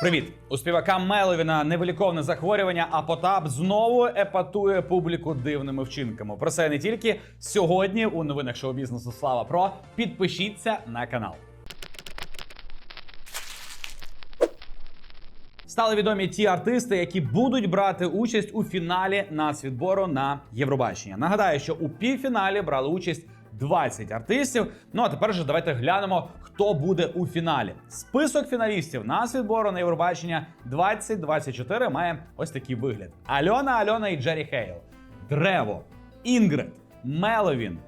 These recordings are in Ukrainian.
Привіт! У співака Меловіна невиліковне захворювання, а Потап знову епатує публіку дивними вчинками. Про це не тільки сьогодні у новинах шоу-бізнесу Слава Про. Підпишіться на канал. Стали відомі ті артисти, які будуть брати участь у фіналі нацвідбору на Євробачення. Нагадаю, що у півфіналі брали участь 20 артистів. Ну а тепер же давайте глянемо, хто буде у фіналі. Список фіналістів нацвідбору на Євробачення 2024 має ось такий вигляд: Альона, Альона і Джері Хейл, Древо, Інгрид, Меловін,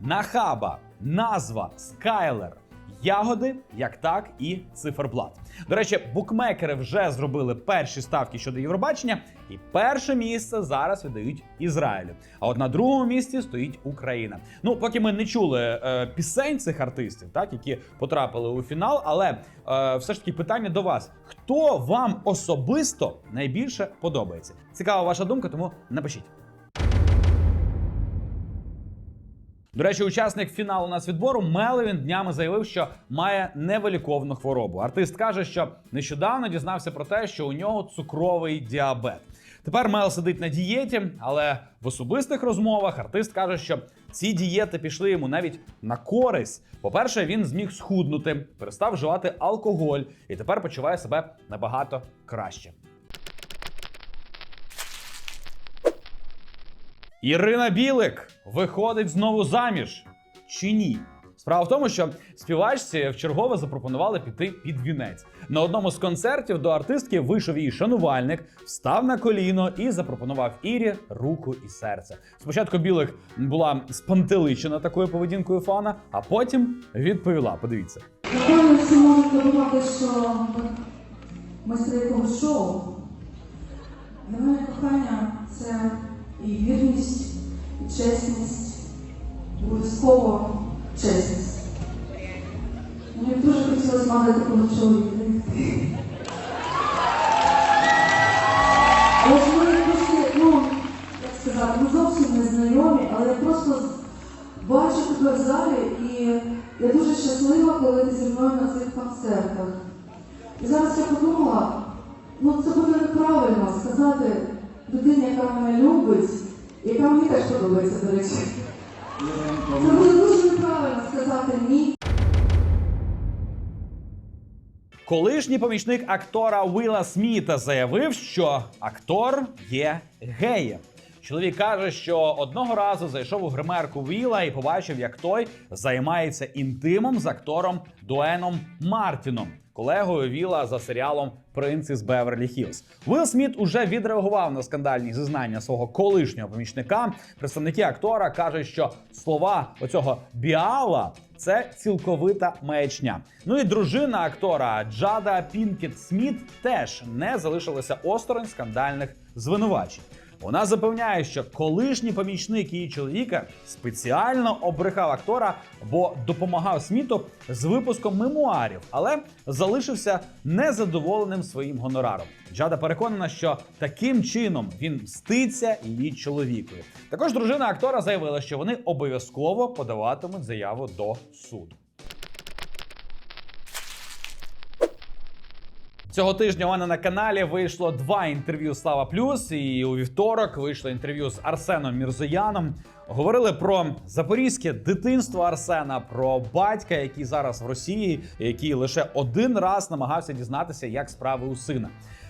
Нахаба, Назва, Скайлер, Ягоди, як так, і циферблат. До речі, букмекери вже зробили перші ставки щодо Євробачення, і перше місце зараз віддають Ізраїлю. А от на другому місці стоїть Україна. Ну, поки ми не чули е, пісень цих артистів, так які потрапили у фінал, але е, все ж таки питання до вас: хто вам особисто найбільше подобається? Цікава ваша думка, тому напишіть. До речі, учасник фіналу нацвідбору Меловін днями заявив, що має невиліковну хворобу. Артист каже, що нещодавно дізнався про те, що у нього цукровий діабет. Тепер Мел сидить на дієті, але в особистих розмовах артист каже, що ці дієти пішли йому навіть на користь. По-перше, він зміг схуднути, перестав вживати алкоголь і тепер почуває себе набагато краще. Ірина Білик виходить знову заміж чи ні? Справа в тому, що співачці вчергове запропонували піти під вінець. На одному з концертів до артистки вийшов її шанувальник, встав на коліно і запропонував Ірі руку і серце. Спочатку Білик була спантеличена такою поведінкою фана, а потім відповіла: подивіться. Напевно, всі можуть подумати, що ми з шоу. Для кохання це і вірність, і чесність, обов'язково чесність. Мені дуже хотілося мати такого чоловіка. Але ми трошки, ну, як сказати, ми зовсім не знайомі, але я просто бачу тебе в залі і я дуже щаслива, коли ти зі мною на цих концертах. І зараз я подумала, ну це буде неправильно сказати людині, яка мене любить, яка мені теж подобається, до речі. Це буде дуже неправильно сказати ні. Колишній помічник актора Уіла Сміта заявив, що актор є геєм. Чоловік каже, що одного разу зайшов у гримерку Віла і побачив, як той займається інтимом з актором Дуеном Мартіном, колегою Віла за серіалом Принц із Беверлі Хілз. Уилл Сміт уже відреагував на скандальні зізнання свого колишнього помічника. Представники актора кажуть, що слова оцього біала це цілковита маячня. Ну і дружина актора Джада Пінкет Сміт теж не залишилася осторонь скандальних звинувачень. Вона запевняє, що колишній помічник її чоловіка спеціально обрехав актора, бо допомагав Сміту з випуском мемуарів, але залишився незадоволеним своїм гонораром. Джада переконана, що таким чином він мститься її чоловікові. Також дружина актора заявила, що вони обов'язково подаватимуть заяву до суду. Цього тижня у мене на каналі вийшло два інтерв'ю Слава Плюс, і у вівторок вийшло інтерв'ю з Арсеном Мірзояном. Говорили про запорізьке дитинство Арсена, про батька, який зараз в Росії, який лише один раз намагався дізнатися, як справи у сина.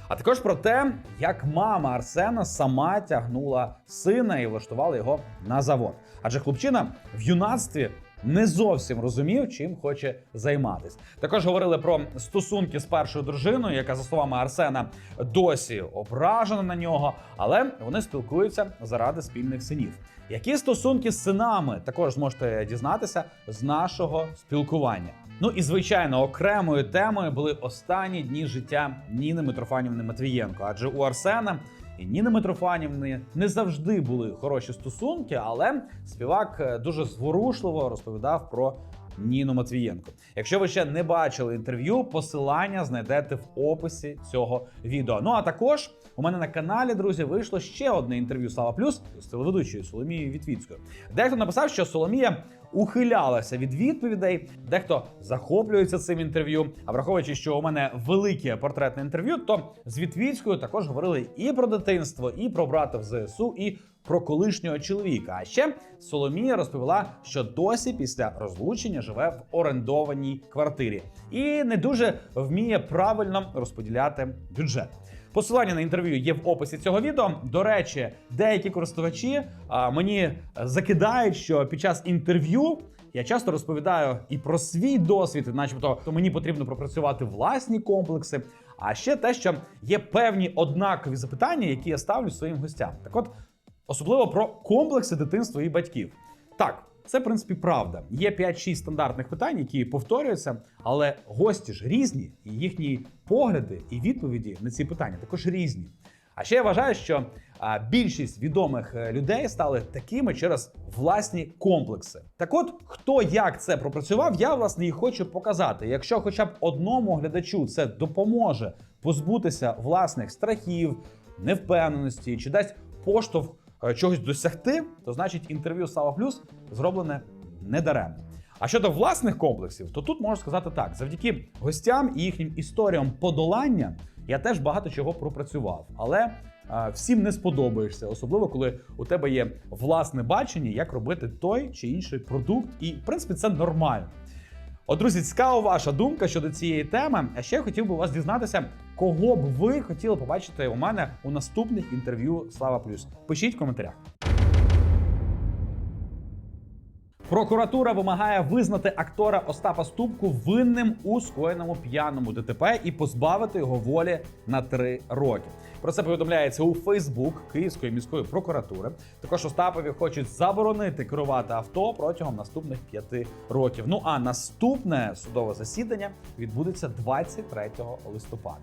А також про те, як мама Арсена сама тягнула сина і влаштувала його на завод. Адже хлопчина в юнацтві не зовсім розумів, чим хоче займатися. Також говорили про стосунки з першою дружиною, яка за словами Арсена досі ображена на нього, але вони спілкуються заради спільних синів. Які стосунки з синами також зможете дізнатися з нашого спілкування. Ну і звичайно, окремою темою були останні дні життя Ніни Митрофанівни Матвієнко, адже у Арсена і Ніни Митрофанівни не завжди були хороші стосунки, але співак е, дуже зворушливо розповідав про Ніну Матвієнко. Якщо ви ще не бачили інтерв'ю, посилання знайдете в описі цього відео. Ну а також у мене на каналі, друзі, вийшло ще одне інтерв'ю Слава Плюс з телеведучою Соломією Вітвіцькою. Дехто написав, що Соломія ухилялася від відповідей, дехто захоплюється цим інтерв'ю. А враховуючи, що у мене велике портретне інтерв'ю, то з Вітвіцькою також говорили і про дитинство, і про брата в ЗСУ, і про колишнього чоловіка. А ще Соломія розповіла, що досі після розлучення живе в орендованій квартирі і не дуже вміє правильно розподіляти бюджет. Посилання на інтерв'ю є в описі цього відео. До речі, деякі користувачі а, мені закидають, що під час інтерв'ю я часто розповідаю і про свій досвід, начебто то мені потрібно пропрацювати власні комплекси. А ще те, що є певні однакові запитання, які я ставлю своїм гостям. Так от, особливо про комплекси дитинства і батьків. Так, це в принципі правда. Є 5-6 стандартних питань, які повторюються, але гості ж різні, і їхні погляди і відповіді на ці питання також різні. А ще я вважаю, що більшість відомих е, людей стали такими через власні комплекси. Так от, хто як це пропрацював, я власне і хочу показати. Якщо хоча б одному глядачу це допоможе позбутися власних страхів, невпевненості чи дасть поштовх чогось досягти, то значить інтерв'ю Слава Плюс зроблене недаремно. А щодо власних комплексів, то тут можу сказати так: завдяки гостям і їхнім історіям подолання я теж багато чого пропрацював, але е, всім не сподобаєшся, особливо коли у тебе є власне бачення, як робити той чи інший продукт, і в принципі це нормально. От, друзі, цікава ваша думка щодо цієї теми. А ще я хотів би вас дізнатися, кого б ви хотіли побачити у мене у наступних інтерв'ю Слава Плюс. Пишіть в коментарях. Прокуратура вимагає визнати актора Остапа Ступку винним у скоєному п'яному ДТП і позбавити його волі на три роки. Про це повідомляється у Фейсбук Київської міської прокуратури. Також Остапові хочуть заборонити керувати авто протягом наступних п'яти років. Ну а наступне судове засідання відбудеться 23 листопада.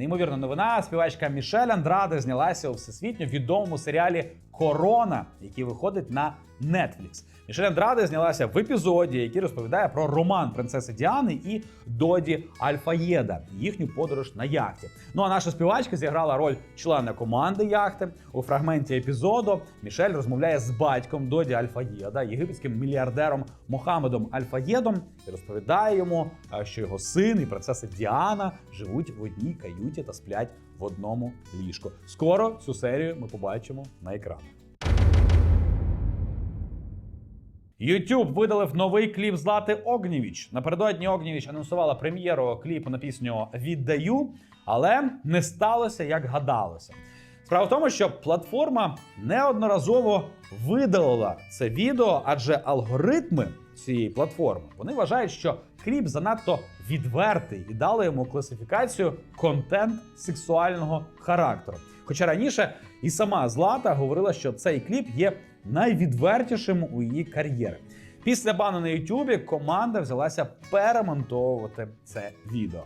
Неймовірна новина. Співачка Мішель Андраде знялася у всесвітньо відомому серіалі Корона, який виходить на Netflix. Мішель Андраде знялася в епізоді, який розповідає про роман принцеси Діани і Доді Альфаєда, їхню подорож на яхті. Ну а наша співачка зіграла роль члена команди яхти. У фрагменті епізоду Мішель розмовляє з батьком Доді Альфаєда, єгипетським мільярдером Мохамедом Альфаєдом, і розповідає йому, що його син і принцеса Діана живуть в одній каюті та сплять в одному ліжку. Скоро цю серію ми побачимо на екранах. YouTube видалив новий кліп Злати Огнєвіч. Напередодні Огнєвіч анонсувала прем'єру кліпу на пісню Віддаю, але не сталося, як гадалося. Справа в тому, що платформа неодноразово видалила це відео, адже алгоритми цієї платформи вони вважають, що кліп занадто відвертий і дали йому класифікацію контент сексуального характеру. Хоча раніше і сама Злата говорила, що цей кліп є найвідвертішим у її кар'єрі. Після бану на Ютубі команда взялася перемонтовувати це відео.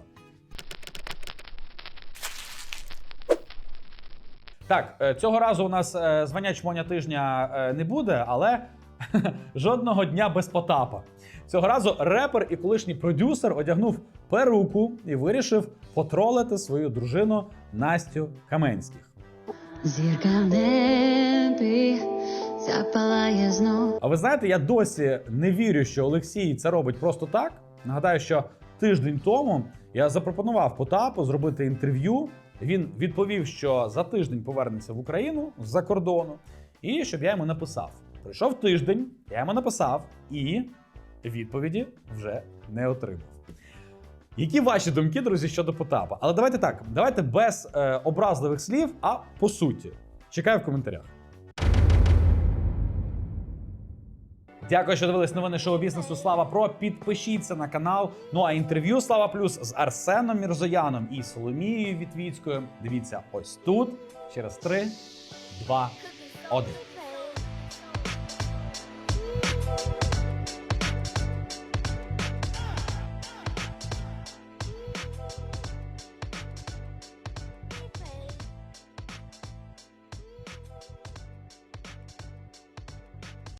Так, е, цього разу у нас е, звання чмоня тижня е, не буде, але жодного дня без Потапа. Цього разу репер і колишній продюсер одягнув перуку і вирішив потролити свою дружину Настю Каменських. Зірка в запалає знов. А ви знаєте, я досі не вірю, що Олексій це робить просто так. Нагадаю, що тиждень тому я запропонував Потапу зробити інтерв'ю. Він відповів, що за тиждень повернеться в Україну з-за кордону, і щоб я йому написав. Прийшов тиждень, я йому написав, і відповіді вже не отримав. Які ваші думки, друзі, щодо Потапа? Але давайте так, давайте без е, образливих слів, а по суті. Чекаю в коментарях. Дякую, що дивились новини шоу бізнесу Слава Про. Підпишіться на канал. Ну а інтерв'ю Слава Плюс з Арсеном Мірзояном і Соломією Вітвіцькою. Дивіться ось тут. Через 3, 2, 1.